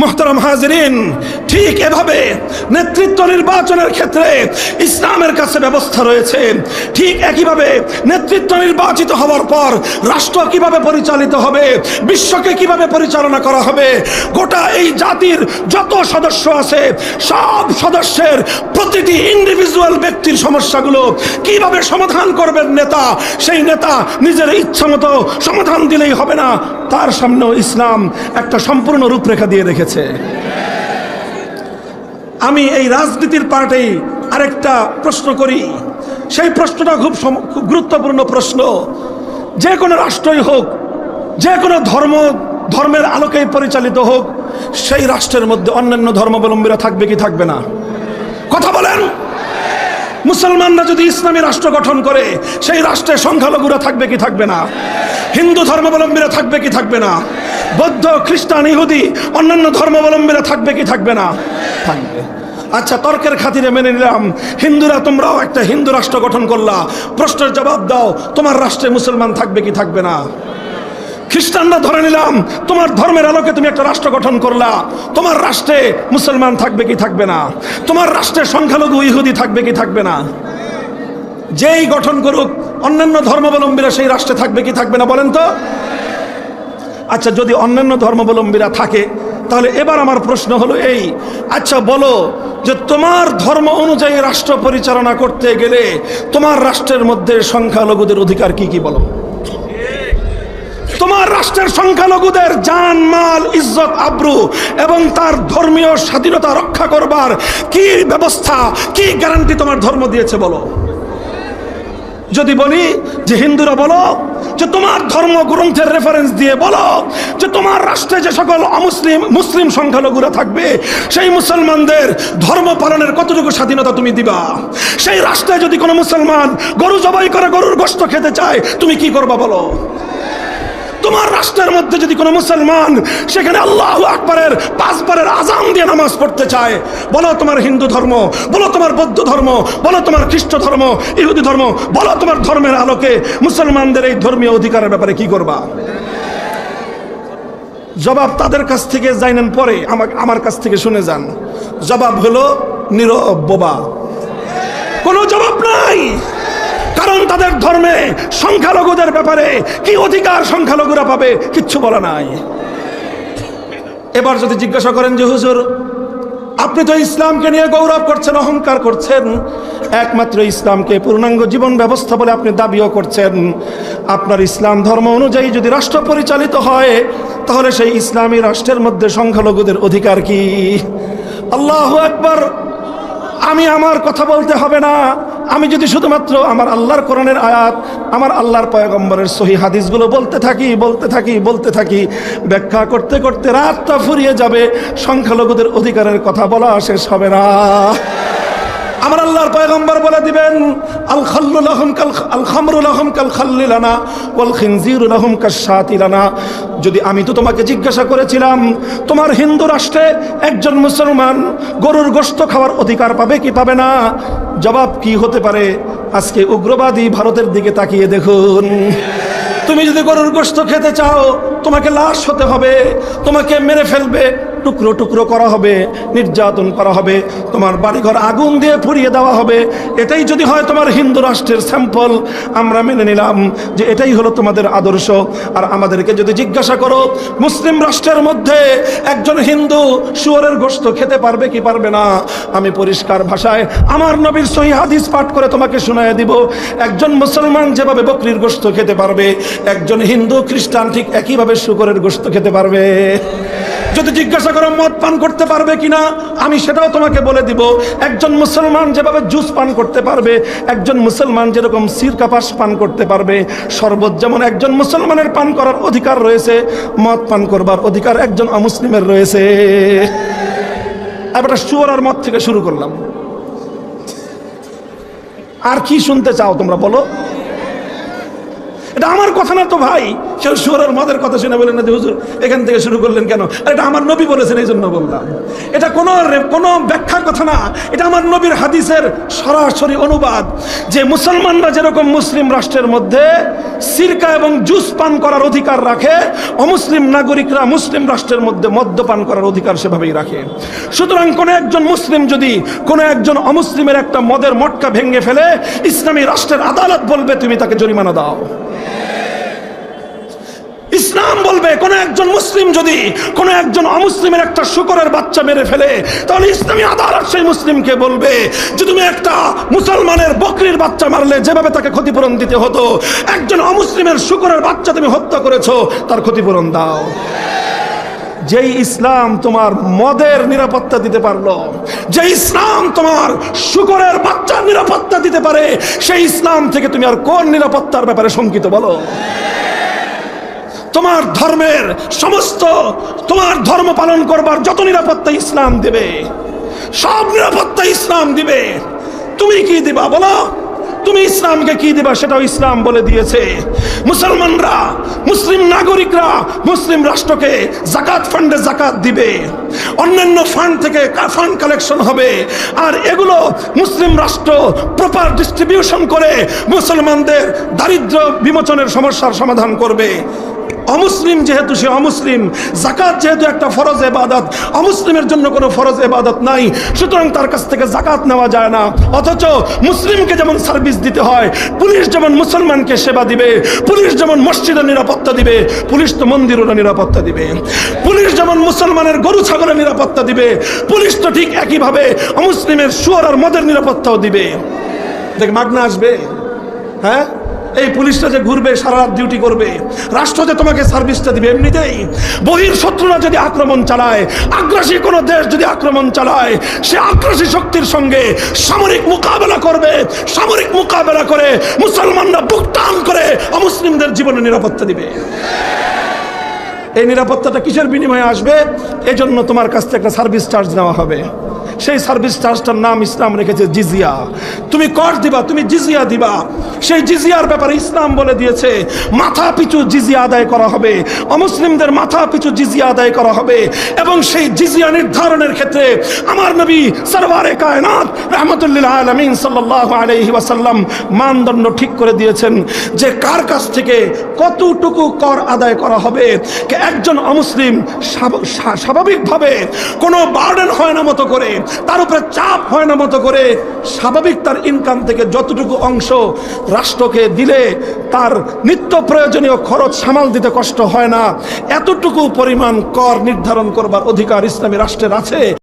মোহতারাম হাজরিন ঠিক এভাবে নেতৃত্ব নির্বাচনের ক্ষেত্রে ইসলামের কাছে ব্যবস্থা রয়েছে। ঠিক একইভাবে নেতৃত্ব নির্বাচিত হওয়ার পর রাষ্ট্র কীভাবে পরিচালিত হবে, বিশ্বকে কীভাবে পরিচালনা করা হবে, গোটা এই জাতির যত সদস্য আছে, সব সদস্যের প্রতিটি ইন্ডিভিজুয়াল ব্যক্তির সমস্যাগুলো কীভাবে সমাধান করবেন নেতা, সেই নেতা নিজের ইচ্ছা মতো সমাধান দিলেই হবে না। তার সামনেও ইসলাম একটা সম্পূর্ণ রূপরেখা দিয়ে রেখেছে। আমি এই রাজনীতির পার্টে আরেকটা প্রশ্ন করি। সেই প্রশ্নটা খুব খুব গুরুত্বপূর্ণ প্রশ্ন। যে কোনো রাষ্ট্রই হোক, যে কোনো ধর্ম, ধর্মের আলোকেই পরিচালিত হোক, সেই রাষ্ট্রের মধ্যে অন্যান্য ধর্মাবলম্বীরা থাকবে কি থাকবে না? কথা বলেন। মুসলমানরা যদি ইসলামী রাষ্ট্র গঠন করে, সেই রাষ্ট্রে সংখ্যালঘুরা থাকবে কি থাকবে না? হিন্দু ধর্মাবলম্বীরা থাকবে কি থাকবে না? বৌদ্ধ, খ্রিস্টান, ইহুদি, অন্যান্য ধর্মাবলম্বীরা থাকবে কি থাকবে না? থাকবে। আচ্ছা তর্কের খাতিরে মেনে নিলাম। হিন্দুরা, তোমরাও একটা হিন্দু রাষ্ট্র গঠন করলা। প্রশ্নের জবাব দাও, তোমার রাষ্ট্রে মুসলমান থাকবে কি থাকবে না? খ্রিস্টানরা ধরে নিলাম, তোমার ধর্মের আলোকে তুমি একটা রাষ্ট্র গঠন করলা। তোমার রাষ্ট্রে মুসলমান থাকবে কি থাকবে না? তোমার রাষ্ট্রে সংখ্যালঘু ইহুদি থাকবে কি থাকবে না? যেই গঠন করুক, অন্যান্য ধর্মাবলম্বীরা সেই রাষ্ট্রে থাকবে কি থাকবে না বলেন তো? আচ্ছা যদি অন্যান্য ধর্মাবলম্বীরা থাকে তাহলে এবার আমার প্রশ্ন হলো এই। আচ্ছা বলো যে তোমার ধর্ম অনুযায়ী রাষ্ট্র পরিচালনা করতে গেলে তোমার রাষ্ট্রের মধ্যে সংখ্যালঘুদের অধিকার কি কি বলো? তোমার রাষ্ট্রের সংখ্যালঘুদের জান, মাল, ইজ্জত, আব্রু এবং তার ধর্মীয় স্বাধীনতা রক্ষা করবার কি ব্যবস্থা, কি গ্যারান্টি তোমার ধর্ম দিয়েছে, বলো? যদি বলি যে হিন্দুরা বলো, যে তোমার ধর্ম গ্রন্থের রেফারেন্স দিয়ে বলো, যে তোমার রাষ্ট্রে যে সকল অমুসলিম, মুসলিম সংখ্যালঘুরা থাকবে, সেই মুসলমানদের ধর্ম পালনের কতটুকু স্বাধীনতা তুমি দিবা? সেই রাষ্ট্রে যদি কোনো মুসলমান গরু জবাই করে গরুর গোষ্ঠ খেতে চায়, তুমি কি করবা বলো? তোমার রাষ্ট্রের মধ্যে যদি কোনো মুসলমান সেখানে আল্লাহ আকবরের পাঁচবারের আজান দিয়ে নামাজ পড়তে চায়, বলো তোমার হিন্দু ধর্ম, বলো তোমার বৌদ্ধ ধর্ম, বলো তোমার খ্রিস্ট ধর্ম, ইহুদি ধর্ম, বলো তোমার ধর্মের আলোকে মুসলমানদের এই ধর্মীয় অধিকারের ব্যাপারে কি করবা? জবাব তাদের কাছ থেকে জানেন পরে আমার আমার কাছ থেকে শুনে যান। জবাব হলো নীরব বোবা। কোনো কারণ তাদের ধর্মে সংখ্যালঘুদের ব্যাপারে কি অধিকার সংখ্যালঘুরা পাবে, কিচ্ছু বলা নাই। এবার যদি জিজ্ঞাসা করেন যে, হুজুর, আপনি তো ইসলামকে নিয়ে গৌরব করছেন, অহংকার করছেন। একমাত্র ইসলামকে পূর্ণাঙ্গ জীবন ব্যবস্থা বলে আপনি দাবিও করছেন। আপনার ইসলাম ধর্ম অনুযায়ী যদি রাষ্ট্র পরিচালিত হয়, তাহলে সেই ইসলামী রাষ্ট্রের মধ্যে সংখ্যালঘুদের অধিকার কি? আল্লাহ একবার আমি আমার কথা বলতে হবে না। আমি যদি শুধুমাত্র আমার আল্লাহর কোরআনের আয়াত, আমার আল্লাহর পয়গম্বরের সহি হাদিসগুলো বলতে থাকি বলতে থাকি বলতে থাকি, ব্যাখ্যা করতে করতে রাতটা ফুরিয়ে যাবে, সংখ্যালঘুদের অধিকারের কথা বলা শেষ হবে না। আমার আল্লাহর পয়গম্বর বলে দিবেন, আল খাল্লুল আহম কাল আল খামরুল আহম কাল খাল্লিলানা ওয়াল খিনজিরুল আহম কাশাতিলানা যদি আমি তো তোমাকে জিজ্ঞাসা করেছিলাম, তোমার হিন্দু রাষ্ট্রে একজন মুসলমান গরুর গোস্ত খাওয়ার অধিকার পাবে কি পাবে না? জবাব কি হতে পারে? আজকে উগ্রবাদী ভারতের দিকে তাকিয়ে দেখুন। তুমি যদি গরুর গোস্ত খেতে চাও, তোমাকে লাশ হতে হবে, তোমাকে মেরে ফেলবে টুকরো টুকরো করা হবে, নির্যাতন করা হবে, তোমার বাড়িঘর আগুন দিয়ে পুড়িয়ে দেওয়া হবে। এটাই যদি হয় তোমার হিন্দু রাষ্ট্রের স্যাম্পল, আমরা মেনে নিলাম যে এটাই হলো তোমাদের আদর্শ। আর আমাদেরকে যদি জিজ্ঞাসা করো, মুসলিম রাষ্ট্রের মধ্যে একজন হিন্দু শুয়োরের গোশত খেতে পারবে কি পারবে না, আমি পরিষ্কার ভাষায় আমার নবীর সহি হাদিস পাঠ করে তোমাকে শোনায় দিব। একজন মুসলমান যেভাবে বকরির গোশত খেতে পারবে, একজন হিন্দু খ্রিস্টান ঠিক একইভাবে শুকরের গোশত খেতে পারবে। যদি জিজ্ঞাসা করো, মদ পান করতে পারবে কিনা? আমি সেটাও তোমাকে বলে দিব। একজন মুসলমান যেভাবে জুস পান করতে পারবে, একজন মুসলমান যেরকম সির কাপাস পান করতে পারবে, শরবত যেমন একজন মুসলমানের পান করার অধিকার রয়েছে, মদ পান করবার অধিকার একজন অমুসলিমের রয়েছে। এবার শুয়ার আর মদ থেকে শুরু করলাম। আর কি শুনতে চাও তোমরা বলো? এটা আমার কথা না তো ভাই। কেউ সুরের মদের কথা শুনে বলেন না যে, হুজুর, এখান থেকে শুরু করলেন কেন? আর এটা আমার নবী বলেছেন এই জন্য বললাম। এটা কোনো কোনো ব্যাখ্যার কথা না। এটা আমার নবীর হাদিসের সরাসরি অনুবাদ যে, মুসলমানরা যেরকম মুসলিম রাষ্ট্রের মধ্যে সিরকা এবং জুস পান করার অধিকার রাখে, অমুসলিম নাগরিকরা মুসলিম রাষ্ট্রের মধ্যে মদ্যপান করার অধিকার সেভাবেই রাখে। সুতরাং কোনো একজন মুসলিম যদি কোনো একজন অমুসলিমের একটা মদের মটকা ভেঙে ফেলে, ইসলামী রাষ্ট্রের আদালত বলবে, তুমি তাকে জরিমানা দাও। ইসলাম বলবে, কোন একজন মুসলিম যদি কোন একজন অমুসলিমের একটা শুকরের বাচ্চা মেরে ফেলে, তাহলে ইসলামী আদালত সেই মুসলিমকে বলবে যে তুমি একটা মুসলমানের বকরির বাচ্চা মারলে, যেভাবে তাকে ক্ষতিপূরণ দিতে হতো, একজন অমুসলিমের শুকরের বাচ্চা তুমি হত্যা করেছ, তার ক্ষতিপূরণ দাও। যেই ইসলাম তোমার মদের নিরাপত্তা দিতে পারল যে ইসলাম তোমার শুকরের বাচ্চার নিরাপত্তা দিতে পারে, সেই ইসলাম থেকে তুমি আর কোন নিরাপত্তার ব্যাপারে শঙ্কিত বলো? তোমার ধর্মের সমস্ত, তোমার ধর্ম পালন করবার যত নিরাপত্তা ইসলাম দেবে, সব নিরাপত্তা ইসলাম দিবে। তুমি কি দিবা বলো? তুমি ইসলামকে কি দিবা সেটাও ইসলাম বলে দিয়েছে। মুসলমানরা, মুসলিম নাগরিকরা মুসলিম রাষ্ট্রকে জাকাত ফান্ডে জাকাত দিবে। অন্যান্য ফান্ড থেকে ফান্ড কালেকশন হবে। আর এগুলো মুসলিম রাষ্ট্র প্রপার ডিস্ট্রিবিউশন করে মুসলমানদের দারিদ্র বিমোচনের সমস্যার সমাধান করবে। অমুসলিম যেহেতু সে অমুসলিম জাকাত যেহেতু একটা ফরজ এবাদত অমুসলিমের জন্য কোনো ফরজ এবাদত নাই, সুতরাং তার কাছ থেকে জাকাত নেওয়া যায় না। অথচ মুসলিমকে যেমন সার্ভিস দিতে হয়, পুলিশ যেমন মুসলমানকে সেবা দিবে, পুলিশ যেমন মসজিদের নিরাপত্তা দিবে, পুলিশ তো মন্দিরেরও নিরাপত্তা দিবে। পুলিশ যেমন মুসলমানের গরু ছাগলের নিরাপত্তা দিবে, পুলিশ তো ঠিক একইভাবে অমুসলিমের সুয়ার আর মদের নিরাপত্তাও দিবে। দেখ, মাগনা আসবে। হ্যাঁ? এই পুলিশটা যে ঘুরবে, সারা রাত ডিউটি করবে, রাষ্ট্র যে তোমাকে সার্ভিসটা দিবে, এমনিতেই বহির শত্রুরা যদি আক্রমণ চালায়, আগ্রাসী কোনো দেশ যদি আক্রমণ চালায়, সে আগ্রাসী শক্তির সঙ্গে সামরিক মোকাবেলা করবে, সামরিক মোকাবেলা করে মুসলমানরা টান করে অমুসলিমদের জীবনে নিরাপত্তা দিবে। এই নিরাপত্তাটা কিসের বিনিময়ে আসবে? এজন্য তোমার কাছ থেকে একটা সার্ভিস চার্জ নেওয়া হবে। সেই সার্ভিস চার্জটার নাম ইসলাম রেখেছে জিজিয়া। তুমি কর দিবা, তুমি জিজিয়া দিবা। সেই জিজিয়ার ব্যাপারে ইসলাম বলে দিয়েছে, মাথা পিছু জিজিয়া আদায় করা হবে, অমুসলিমদের মাথা পিছু জিজিয়া আদায় করা হবে, এবং সেই জিজিয়া নির্ধারণের ক্ষেত্রে আমার নবী সরবারে কায়নাত রহমতুল্লাহ আলমিন সাল্লাহ আলহি ওয়াসাল্লাম মানদণ্ড ঠিক করে দিয়েছেন যে কার কাছ থেকে কতটুকু কর আদায় করা হবে একজন অমুসলিম স্বাভাবিকভাবে কোনো বার্ডেন হয় না মতো করে তার উপরে চাপ হয় না মতো করে স্বাভাবিক তার ইনকাম থেকে যতটুকু অংশ রাষ্ট্রকে দিলে তার নিত্য প্রয়োজনীয় খরচ সামাল দিতে কষ্ট হয় না। এতটুকু পরিমাণ কর নির্ধারণ করবার অধিকার ইসলামী রাষ্ট্রের আছে।